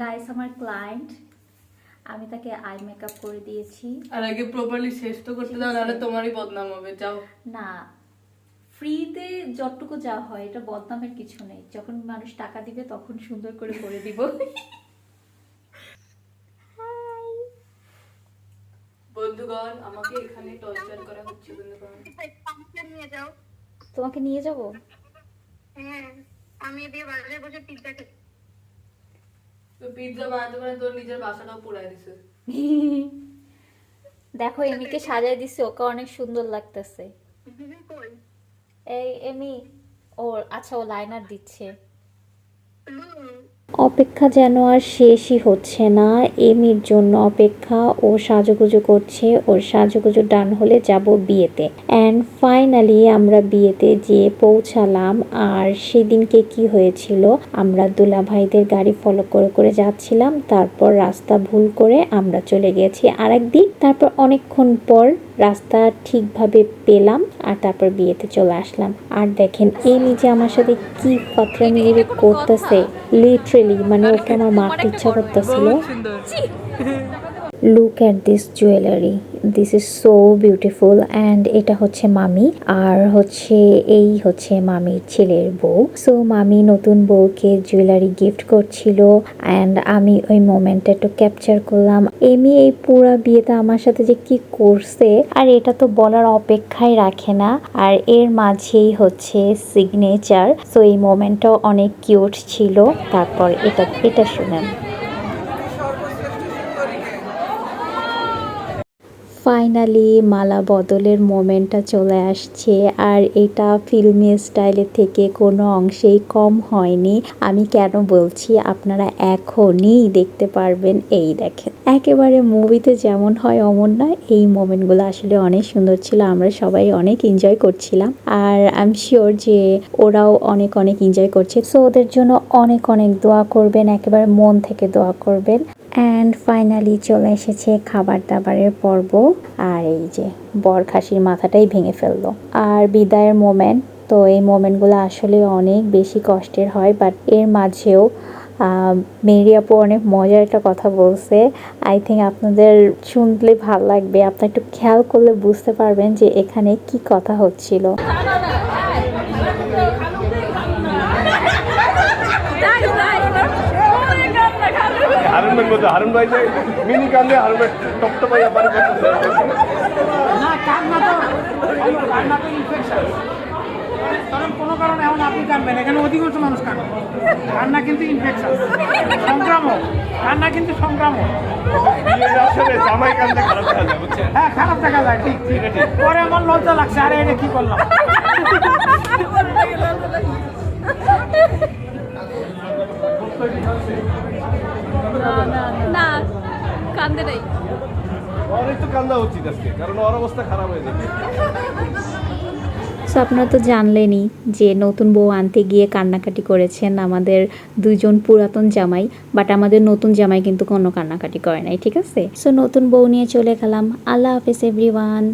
Guys আমার client আমি তাকে আই মেকআপ করে দিয়েছি। আর আগে প্রপারলি শেষ তো করতে দাও নাহলে তোমারই বদনাম হবে যাও। না ফ্রিতে যতটুকু যা হয় এটা বদনামের কিছু নেই। যখন মানুষ টাকা দিবে তখন সুন্দর করে করে দিব। বন্ধুগণ আমাকে এখানে টর্চার করা হচ্ছে বন্ধুগণ। নিয়ে যাও। তোমাকে নিয়ে যাব? হ্যাঁ আমি দিয়ে বাজারে বসে পিৎজা খাই তো পিৎজা বানাতে পারে তোর নিজের বাসাটাও পুরাই দিছে। দেখো এমিকে সাজায় দিছে ওকে অনেক সুন্দর লাগতেছে। এই এমি ও আচ্ছা ও লাইনার দিচ্ছে। হুম। অপেক্ষা যেন আর শেষই হচ্ছে না। এমির জন্য অপেক্ষা ও সাজুগুজু করছে। ওর সাজুগুজু ডান হলে যাব বিয়েতে। অ্যান্ড ফাইনালি আমরা বিয়েতে যেয়ে পৌঁছালাম। আর সেদিনকে কি হয়েছিল? আমরা দুলা ভাইদের গাড়ি ফলো করে করে যাচ্ছিলাম। তারপর রাস্তা ভুল করে আমরা চলে গেছি আরেক দিক তারপর অনেকক্ষণ পর রাস্তা ঠিকভাবে পেলাম আর তারপর বিয়েতে চলে আসলাম। আর দেখেন এই নিজে আমার সাথে কি ফাতরামি করতেছে লিটারেলি মানে ওকে আমার মারতে ইচ্ছা করতেছিল। Look at this jewellery this is so beautiful and এটা হচ্ছে মামি আর হচ্ছে এই হচ্ছে মামির ছেলের বউ। সো মামি নতুন বউকে জুয়েলারি গিফট করছিল অ্যান্ড আমি ওই মোমেন্টটা একটু ক্যাপচার করলাম। এমি এই পুরা বিয়েতে আমার সাথে যে কি করছে, আর এটা তো বলার অপেক্ষায় রাখে না। আর এর মাঝেই হচ্ছে সিগনেচার সো এই মোমেন্টটাও অনেক কিউট ছিল। তারপর এটা এটা শুনেন। ফাইনালি মালা বদলের মোমেন্টটা চলে আসছে। আর এটা ফিল্মি স্টাইলের থেকে কোনো অংশেই কম হয়নি। আমি কেন বলছি, আপনারা এখনই দেখতে পারবেন এই দেখেন। একেবারে মুভিতে যেমন হয় অমন না, এই মোমেন্টগুলো আসলে অনেক সুন্দর ছিল, আমরা সবাই অনেক এনজয় করছিলাম। আর আই এম শিওর যে ওরাও অনেক অনেক এনজয় করছে। সো ওদের জন্য অনেক অনেক দোয়া করবেন, একেবারে মন থেকে দোয়া করবেন। অ্যান্ড ফাইনালি চলে এসেছে খাবার দাবারের পর্ব। আর এই যে বর খাসির মাথাটাই ভেঙে ফেলল। আর বিদায়ের মোমেন্ট তো এই মোমেন্টগুলো আসলে অনেক বেশি কষ্টের হয় বাট এর মাঝেও মেরি আপু অনেক মজার একটা কথা বলছে। আই থিঙ্ক আপনাদের শুনলে ভালো লাগবে। আপনার একটু খেয়াল করলে বুঝতে পারবেন যে এখানে কি কথা হচ্ছিল। হারুন ভাই মিনি কান্দে হারুন ভাই টপ না কান্না তো কান্না তো ইনফেকশন কারণ কোনো কারণে এখন আপনি কানবেন এখানে অধিকাংশ মানুষ কানে। কান্না কিন্তু ইনফেকশন সংক্রামক কান্না কিন্তু সংক্রামক। হ্যাঁ খারাপ দেখা যায় ঠিক ঠিক। পরে আমার লজ্জা লাগছে আরে এটা কি করলাম? না কান্দে নাই। ওর একটু কান্দা উচিত আজকে কারণ ওর অবস্থা খারাপ হয়ে যাবে। সো আপনারা তো জানলেনই যে নতুন বউ আনতে গিয়ে কান্নাকাটি করেছেন আমাদের দুজন পুরাতন জামাই বাট আমাদের নতুন জামাই কিন্তু কোনো কান্নাকাটি করে নাই, ঠিক আছে? সো নতুন বউ নিয়ে চলে গেলাম। আল্লাহ হাফিজ এভরিওয়ান